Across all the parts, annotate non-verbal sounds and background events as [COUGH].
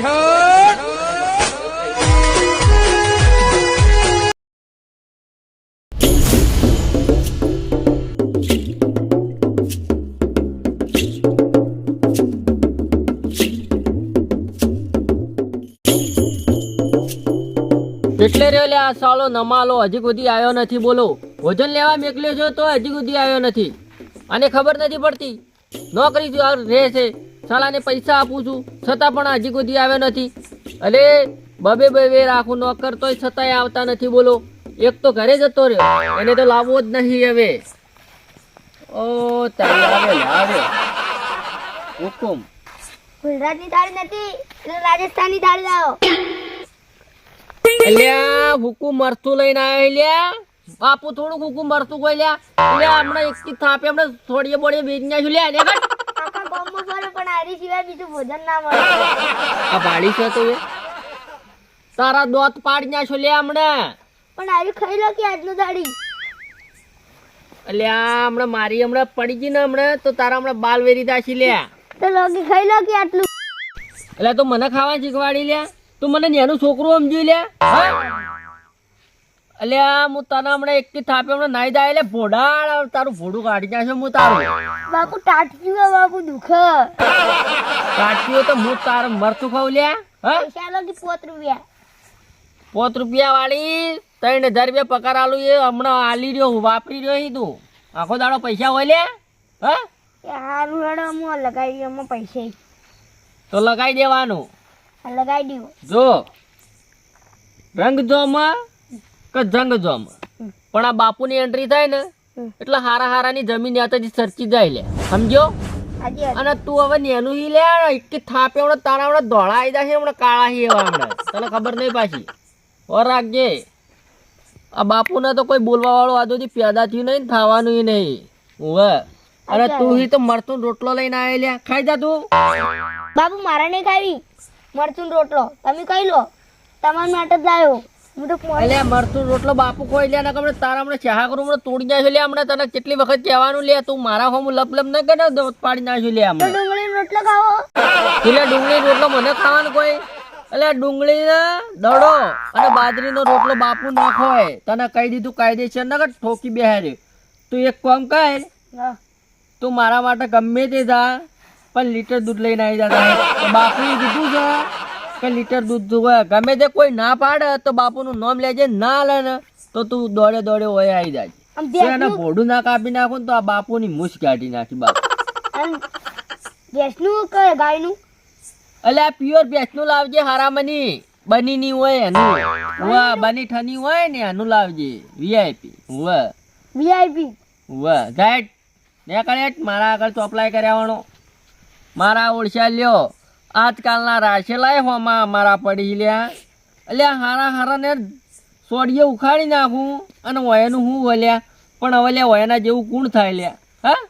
એટલે રહ્યો આ સાલો નમાલો, હજી સુધી આવ્યો નથી, બોલો. ભોજન લેવા મેકલ્યો છો તો હજી સુધી આવ્યો નથી. આને ખબર નથી પડતી. નોકરી છે સાલાને પૈસા આપું છું છતાં પણ હજી સુધી આવ્યો નથી. અરે બબે બબે રાખું નોકર તોય છતાંય આવતા નથી બોલો. એક તો ઘરે જતો રહ્યો એને તો લાવવો જ નહીં હવે. ઓ તારી આવે આવે. હુકુમ. ગુજરાતની થાળી નથી એટલે રાજસ્થાનની થાળી લાવો. અલ્યા હુકુમ મરતું લઈને આવ્યો લ્યા બાપુ થોડુંક હુકુમ મરતું કોઈ લ્યા. અલ્યા હમણાં એક થી થાપે હમણાં થોડીએ બોડીએ વેચી છું લ્યા ગામમાં ફરે પણ આરી સિવાય બીજું ભોજન ના મળે. આ પાડી છે તો તારા દોત પાડી છો લે હમણાં. પણ આરી ખાઈ લો કે આજનું થાળી અલ્યા હમણાં મારી હમણાં પડી ગઈ ને હમણાં તો તારા હમણાં બાલ વેરી દાશી લે. તો લોગી ખાઈ લો કે આટલું? એટલે તો મને ખાવા શીખવાડી લે? તું મને નેનું છોકરું સમજ્યું લે? હા? અલ્યા હું તને હમણાં એક થી થાપે હમણાં નાઈ જાય એટલે ભોડાળ તારું ભોડું કાઢી નાખશે હું તારું. બાપુ ટાટક્યું બાપુ દુખ. કાઢ્યું તો હું તારું મરતું ખાવ લ્યા હા? પોત રૂપિયા? પોત રૂપિયા વાળી ત્રણ હજાર રૂપિયા પગાર આલું એ હમણાં આલી રહ્યો વાપરી રહ્યો તું. આખો દાડો પૈસા હોય લે હા? હારું હેડો હું લગાવી દઉં પૈસા તો લગાઈ દેવાનું. આ લગાવી દઉં જો. રંગ જોમાં કે જંગ જોમ. પણ આ બાપુની એન્ટ્રી થાય ને એટલે હારા હારાની જમીન યાતાથી સરકી જાય લે. સમજો અને તું હવે નેનું હી લે એક થાપે હમણાં તારા હમણાં ધોળા આવી જશે હમણાં કાળા હી એવા હમણાં. તને ખબર નહીં પાછી. ઓર રાખજે આ બાપુને તો કોઈ બોલવા વાળો આ સુધી પેદા થયું નહીં થવાનું નહીં. હવે અરે તું હી તો મરતું રોટલો લઈને આવેલા ખાઈ જા તું. બાપુ મારે નહીં ખાવી. મરચું રોટલો. તમે કહી લો. તમારા માટે જ લાવ્યો. મોડે મરતું રોટલો બાપુ કોઈ લે ને કમણે તારા હમણાં ચાહા કરું હમણાં તોડી નાખ્યો. લે હમણાં તને કેટલી વખત કહેવાનું લે તું મારા હોમ લપ લપ ન કરે પાડી નાખ્યું લે હમણાં. ડુંગળીનો રોટલો ખાવો. એટલે ડુંગળી રોટલો મને ખાવાનું કોઈ? એટલે ડુંગળી ને દડો અને બાજરીનો રોટલો બાપુ નાખો ખોય. તને કહી દીધું કાયદેસર ના કર ઠોકી બેહારી તું એક કામ કર તું મારા માટે ગમે તે જા પણ લીટર દૂધ લઈને આવી જા બાપુએ કીધું છે કે લીટર દૂધ જોવે ગમે તે કોઈ ના પાડે તો બાપુનું નામ લેજે ના લે ને તો તું દોડે દોડે હોય આવી જાય. એને ભોડું ના કાપી નાખું તો આ બાપુની મૂછ કાઢી નાખી બાપુ. ભેંસનું કે ગાયનું? એટલે આ પ્યોર ભેંસનું લાવજે હારામની. બનીની હોય એનું. વાહ બની ઠની હોય ને એનું લાવજે. વીઆઈપી વાહ વીઆઈપી વાહ ગાઈડ ને કરે મારા આગળ ચોપલાય કર્યાવાનો મારા ઓળશા લ્યો. આજકાલના રાશેલાય હોમાં અમારા પડી લ્યા. એટલે હારા હારા ને સોડીએ ઉખાડી નાખું અને વયનું હું વલ્યા પણ હવે લ્યા વયના જેવું કુણ થાય લ્યા? હા?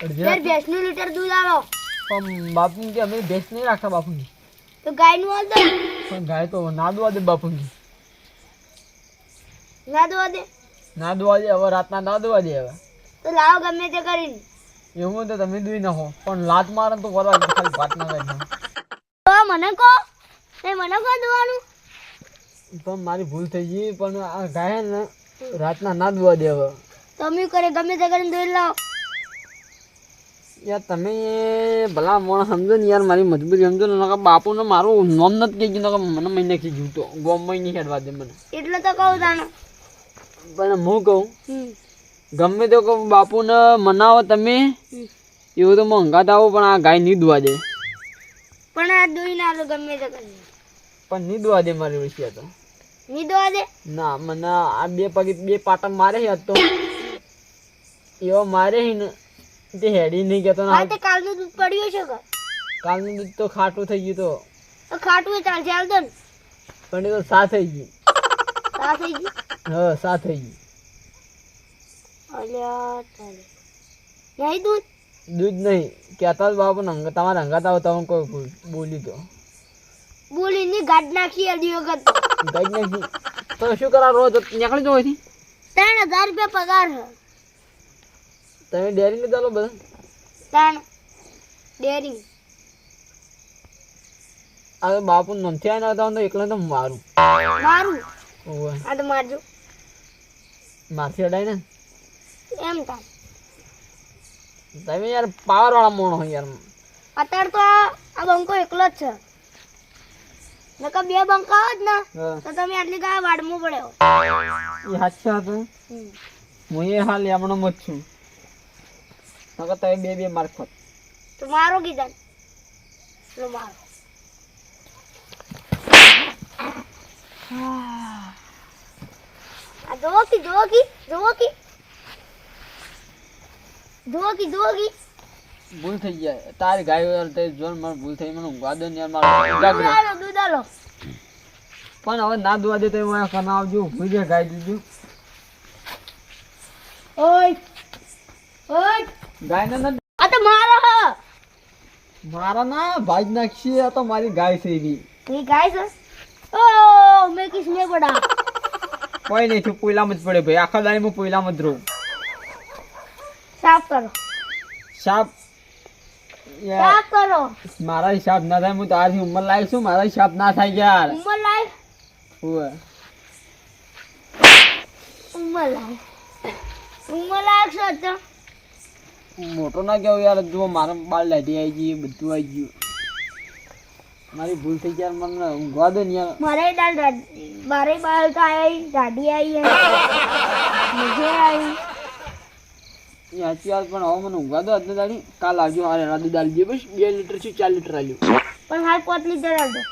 યાર ભેંસનું લીટર દૂધ આવો પણ બાપુ કે અમે ભેંસ નહીં રાખતા બાપુની તો ગાયનું હાલ દો. પણ ગાય તો ના દોવા દે બાપુની ના દોવા દે? ના દોવા દે હવે રાતના ના દોવા દે હવે. તો લાવો ગમે તે કરીને. એવું તો તમે દોઈ નાખો પણ લાત મારે તો કરવા ખાલી વાત ના કરી તો મને કહો એ મને કહો દોવાનું. પણ મારી ભૂલ થઈ ગઈ પણ આ ગાય ને રાતના ના દોવા દે હવે. તમે કરે ગમે તે કરીને દોઈ લાવો. યાર તમે ભલા મોણ સમજો ને યાર મારી મજબૂરી સમજો ને બાપુને મારું નોમ નથી કહી ગયું મને મહિને નાખી ગયું ગોમમાં નહીં હેડવા દે મને. એટલે તો કહું તાને. પણ હું કહું ગમે તો કહું બાપુને મનાવો તમે એવું તો મંગાત આવો પણ આ ગાય નહીં દોવા દે. પણ આ દોઈ ના લો ગમે તો પણ નહીં દોવા દે મારી વિશે તો. નહીં દોવા દે? ના મને આ બે પગે બે પાટા મારે છે તો. એવો મારે ને તે હેડી નહીં કેતો ના તે કાલનું દૂધ પડ્યું છે કે કાલનું દૂધ તો ખાટું થઈ ગયું તો. તો ખાટું એ ચાલશે હાલ દો પણ એ તો સા થઈ ગઈ સા થઈ ગયું? હા સા થઈ ગઈ અલ્યા ચાલે નહીં દૂધ? દૂધ નહીં. કહેતા બાપુ નંગ તમારે હંગાત આવો તમે કોઈ બોલ- બોલી તો બોલીને ગાઢ નાખી અડી વખત. ગાડ નાખી. તો શું કરા રોજ નીકળી જવો અહીંથી? ત્રણ હજાર રૂપિયા પગાર છે. તમે ડેરી લીધા લો બધા. ત્રણ ડેરી. આ તો બાપુ નથી આના તો એકલા તો મારું. મારું? ઓવે. આ તો મારજો. મારથી અડાય ને? એમ તા તમે યાર પાવર વાળા મોણો યાર. અત્યારે તો આ બંકો એકલો જ છે. નકર બે બંકા હોત ને. તો તમે આટલી ગાય વાડમો પડ્યો એ હાચા હતું હું? એ હાલ એમણો મત છું. નકર તમે બે બે ખોટ તો મારો કીધા. લો મારો. આ જોવો કી જોવો કી જોવો કી. જોવો કી જોવો કી. ભૂલ થઈ જાય. તારી ગાય યાર તે જોન માર ભૂલ થઈ મને ઊંઘવા દો ને યાર મારો. દૂધ આલો પણ હવે ના દોવા દે તો હું કના આવજો. હું જે ગાય દીધું. ઓય ઓય. ગાય મારા કરો. મારા હિસાબ ના થાય હું તારી ઉંમર લાયક છું. મારા હિસાબ ના થાય યાર. ઉંમર લાયક? ઉંમર લાયક. ઉંમર લાયક मोटो ना क्या यार जो मार बाल लाइटी आई जी बच्चू आई जी मारी भूल से क्या मन गवा दे यार मारे डाल मारे बाल तो आई दादी आई है मुझे आई यार चार पण आओ मन गवा दो अदने दाली काल आजो हारे दादी डाल दिए बस 2 लीटर से 4 लीटर आलो पण हाल को लीटर डाल दो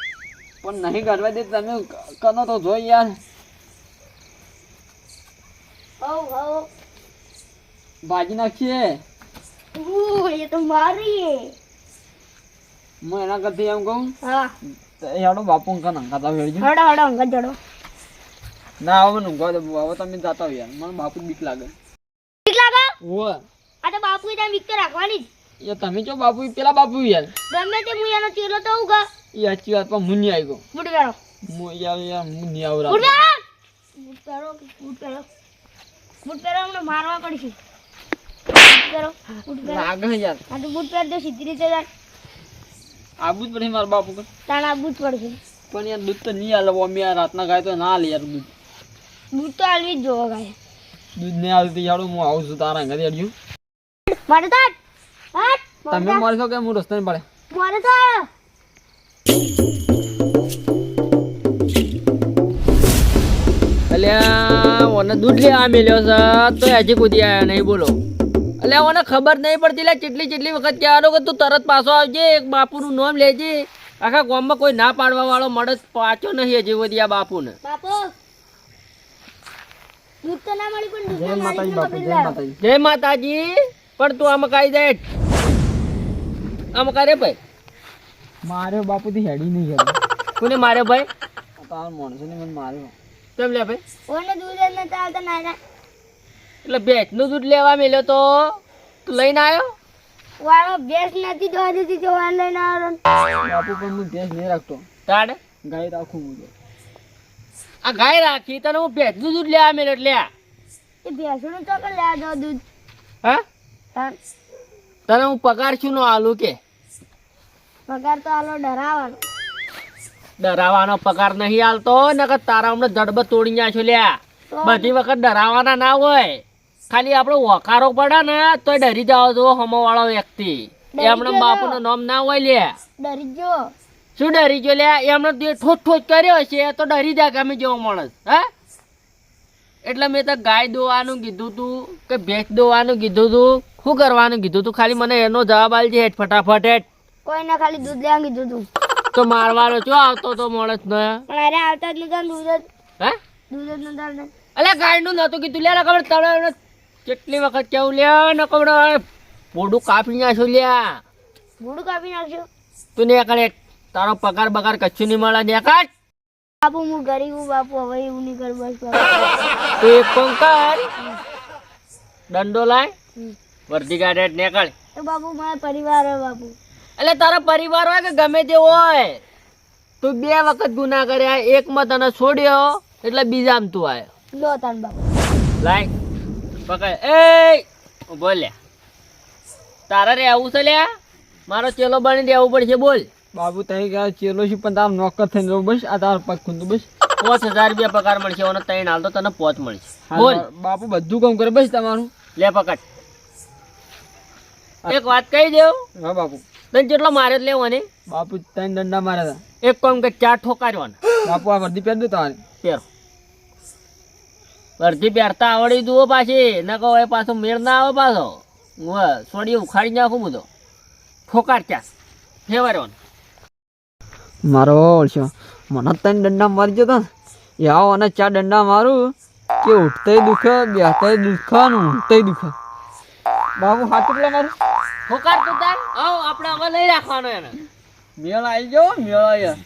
पण नहीं करवा दे तने कनो तो जो यार बाजी ना भाजी ઓ બાપુ અંકા નંકાતા વેડજો હડો હડો અંકા તમે જાતા બાપુ બીક લાગે. બીક ત્યાં બીક રાખવાની તમે જો બાપુ પેલા બાપુ યાર. ગમે તે હું એનો ચેલો તો ઉગા એ સાચી વાત પણ હું નહીં આવ્યો. બુટ પહેરો. હું હમણાં મારવા પડશે. બુટ પહેરો બુટ પહેરો લાગે યાર. આ તો બુટ પહેર દો સીધી રીતે જાય. આવું જ પડે મારા બાપુ કન. તાણ આ બુટ પડશે. પણ યાર દૂધ તો નહીં હાલે અમે યાર રાતના ગાય તો ના હાલે યાર દૂધ. બુટ તો હાલવી જ જોવો ગાય. દૂધ નહીં હાલતી યાર હું આવું છું તારા ઘરે હેડ્યું મારે તો તમે મારશો કે હું રસ્તે પડે? મારે તો દૂધ લેવા મેલ્યો છે તો હજી કુદી આવ્યા નહીં બોલો. અલ્યા ઓને ખબર નહીં પડતી લે કેટલી કેટલી વખત કહેવાનો કે તું તરત પાછો આવજે એક બાપુનું નામ લેજે. આખા ગામમાં કોઈ ના પાડવા વાળો મળે પાછો નહીં હજી સુધી આ બાપુને. બાપુ દૂધ તો ના મળી પણ જય માતાજી બાપુ જય માતાજી. જય માતાજી પણ તું આમાં કાઈ જાય. આમ કરે ભાઈ. માર્યો બાપુથી હેડી નહીં હેડી. કોને મારે ભાઈ? તાર માણસો ને મને માર્યો. કેમ લે ભાઈ? ઓને દૂર જ નથી ચાલતા ના ના એટલે ભેંસનું દૂધ લેવા મેલ્યો તો? તું લઈને આવ્યો? વાળો ભેંસ નથી જોવા દીધી જો વાન લઈને આવ્યો બાપુ પણ હું ભેંસ નહીં રાખતો. તાડે ગાય રાખું હું આ ગાય રાખી તને હું ભેંસનું દૂધ લેવા મેલ્યો એટલે. એ ભેંસનું તો કે લેવા દો દૂધ. હા? તને હું પગાર શું નો આલું કે? પગાર તો આલો ડરાવાનો. ડરાવાનો પગાર નહીં આલતો નકર તારા હમણાં જડબ તોડી નાખ્યો લ્યા. તો બધી વખત ડરાવાના ના હોય. ખાલી આપણો વખારો પડે ને તો ડરી જાવ તો હમો વાળો વ્યક્તિ એમણે બાપુનું નામ ના હોય લે. ડરી જો શું ડરી ગયો લે? એમને તે ઠોઠ ઠોઠ કર્યો છે તો ડરી જાય ગમે જેવો માણસ હા? એટલે મેં તો ગાય દોવાનું કીધું તું કે ભેંસ દોવાનું કીધું તું. શું કરવાનું કીધું તું? ખાલી મને એનો જવાબ આલજે હેઠ ફટાફટ. હેઠ કોઈને ખાલી દૂધ લેવા કીધું તું. તો મારવાનો ચો આવતો તો માણસ ને? અરે આવતા જ લીધા દૂધ જ. હે? દૂધ જ નતા. અલ્યા ગાયનું નતું કીધું. લે ખબર તળે કેટલી વખત કેવું લ્યા ન ખબર પોડું કાપી નાખ્યું લ્યા ભૂડું કાપી નાખજો. તું ને કરે તારો પગાર બગાર કચ્છું નહીં મળે કાઢ બાપુ હું ગરીબ બાપુ હવે એવું નહીં કરું બસ તું એક કોમ કર. દંડો લાય. વર્ધી ગાડે નીકળ. બાપુ મારા પરિવાર હોય બાપુ. એટલે તારો પરિવાર હોય કે ગમે તે હોય. તું બે વખત ગુના કર્યા એકમાં તને છોડ્યો એટલે બીજામાં તું આવ્યો. લો તાન બાપુ. લાય. પકડ. એ ઊભો લે તારે રે આવું છે લ્યા? મારો ચેલો બની દેવું પડશે બોલ. બાપુ તઈ ગયા ચેલો છું પણ તાર નોકર થઈને રહું બસ આ તાર પગ ખૂંદું બસ પાંચ હજાર રૂપિયા પગાર મળશે અને ત્રણ હાલ તો તને પોચ મળશે. બોલ. બાપુ બધું કામ કરે બસ તમારું. લે પકડ. એક વાત કહી દેવ હા બાપુ. તને જેટલો મારે લેવો ને બાપુ તને દંડા માર્યા એક કામ કે ચાર ઠોકારવાના. [GASPS] બાપુ આ વર્દી પહેર દો તમારે પહેરો. વર્ધી પહેરતા આવડી જુઓ પાછી ન કહો એ પાછો મેળ ના આવે પાછો. હું સોડી ઉખાડી નાખું હું તો ચાર ફેવરવાનું મારો ઓળશો મને તને દંડા મારી જતો એ આવો અને ચાર દંડા મારું. કે ઉઠતે દુખે બેહતાય દુખે ને ઉઠતે દુખે. બાબુ હાથ કેટલા મારું ફોકાર તું તાર. આવ આપણે હવે લઈ રાખવાનો એને. મેળ આવી ગયો મેળ આવી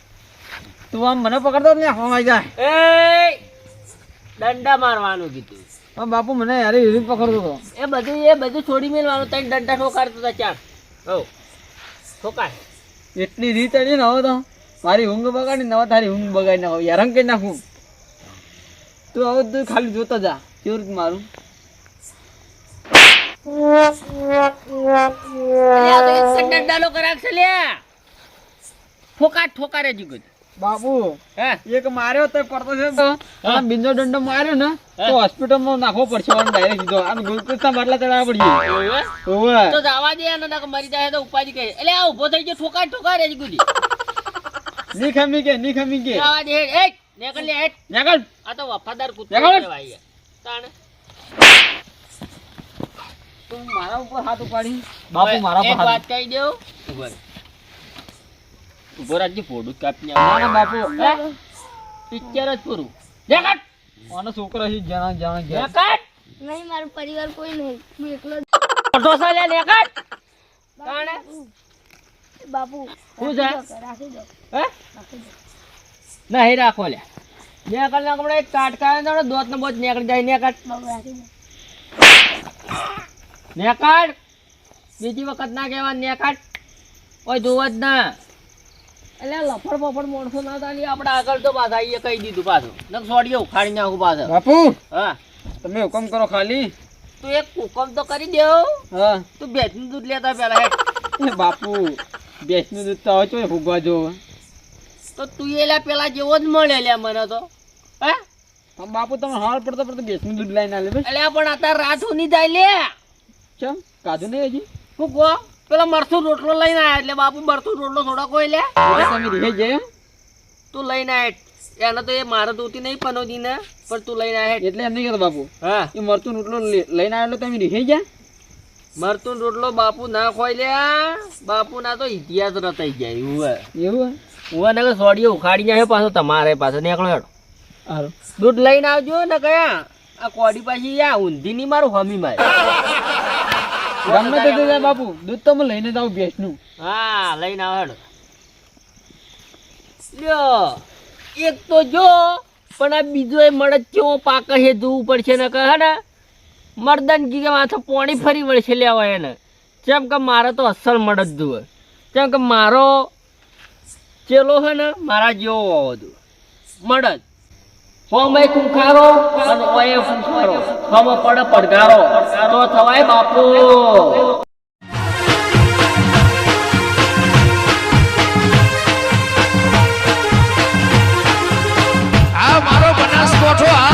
તું આમ મને પકડતો ને આમાં આવી જાય. એ દંડા મારવાનું કીધું. પણ બાપુ મને યાર એવી પકડતો હતો. એ બધું એ બધું છોડી મેળવાનું તને દંડા ઠોકારતો હતા ચાર હો ઠોકાર એટલી રીત અડી ને હવે તો મારી ઊંઘ બગાડી નવા તારી ઊંઘ બગાડી નાખો. હેરાન કરી નાખું. તું હવે તું ખાલી જોતો જા. કેવું રીત મારું? ઠોકાર ઠોકાર જ કીધું બાપુ હે? એક માર્યો તો પડતો છે. આમ બિંદો દંડો માર્યો ને તો હોસ્પિટલમાં નાખવો પડશે ડાયરેક્ટ સીધો. આમ ગ્લુકોઝના બાટલા ચડાવવા પડશે ઓવે તો જવા દે અને નક મરી જાય તો ઉપાધિ કહે એટલે આ ઊભો થઈ ગયો ઠોકા ઠોકા રે કીધું ની ખમી કે ની ખમી કે? જવા દે એ નીકળ લે હેટ. નીકળ. આ તો વફાદાર કૂતરો. કહેવાય તાણ. તું મારા ઉપર હાથ ઉપાડી. બાપુ મારા એક ઉપર વાત કહી દેવ ઊભો રહે. ઊભો રાખજે ફોડું કાપી ના ના બાપુ પિક્ચર જ પૂરું દેખાડ આનો છોકરો છે જાણા જાણા ગયા દેખાડ નહીં મારો પરિવાર કોઈ નહીં હું એકલો જ મોટો છે લે દેખાડ તાણે બાપુ શું છે? રાખી દો હે રાખી દો નહીં રાખો લે નીકળ ને હમણાં એક કાટકા આવે ને દોત ને બોત નીકળી જાય નીકળ બાપુ રાખી દો નીકળ બીજી વખત ના કહેવા નીકળ ઓય જોવ જ ના એટલે લફડ ફફડ માણસો ના થાય આપણે આગળ તો પાછા એ કહી દીધું પાછું. નક સોડીએ ઉખાડી નાખું પાછું. બાપુ હા. તમે હુકમ કરો ખાલી. તું એક હુકમ તો કરી દેવ. હા. તું ભેંસનું દૂધ લેતા પેલા એ બાપુ ભેંસનું દૂધ તો હવે ફૂગવા જો તો તું એ લ્યા પેલા જેવો જ મળે લ્યા મને તો. હે? પણ બાપુ તમે હાલ પડતો પડતો ભેંસનું દૂધ લઈને આલે એટલે પણ અત્યારે રાતની જાય લે. ચમ કાધું નહીં હજી? હું કહો? પેલો મરસું રોટલો લઈને આવ્યા એટલે બાપુ મરસું રોટલો થોડો કોઈ લે. એટલે તમે રહી જાય એમ? તું લઈને આય. એને તો એ મારે દૂધી નહીં પનોતી ને પણ તું લઈને આય એટલે એમ નહીં કહેતો બાપુ. હા. એ મરતું રોટલો લે- લઈને આવેલો તમે રીહે ગયા મરતું રોટલો બાપુ ના ખોઈ લ્યા બાપુ ના તો ઇતિહાસ રતાઈ જાય ઉવે એવું ઉવે ને સોડીએ ઉખાડી જાય પાછો તમારે પાછો નીકળો હેડો. દૂધ લઈને આવજો ને કયા? આ કોડી પાછી આ ઊંધી ની મારું હમી મારે. ગમે તે જાય બાપુ. દૂધ તો લઈને જાવ ભેંસનું. હા, લઈને આવડ લ્યો, એક તો જો, પણ આ બીજો એ મળદ કેવો પાક છે જોવું પડશે ને કહે ને? મર્દનગી કે માથે પોણી ફરી વળશે લેવા એને. જેમ કે મારે તો અસલ મળદ જુએ જેમ કે મારો ચેલો છે ને, મારા જેવો હોવો મળદ હોમે કુંખારો અને ઓએ કુંખારો હમ પડ પડગારો તો થવાય બાપુ. આ મારો બનાસકોઠો આ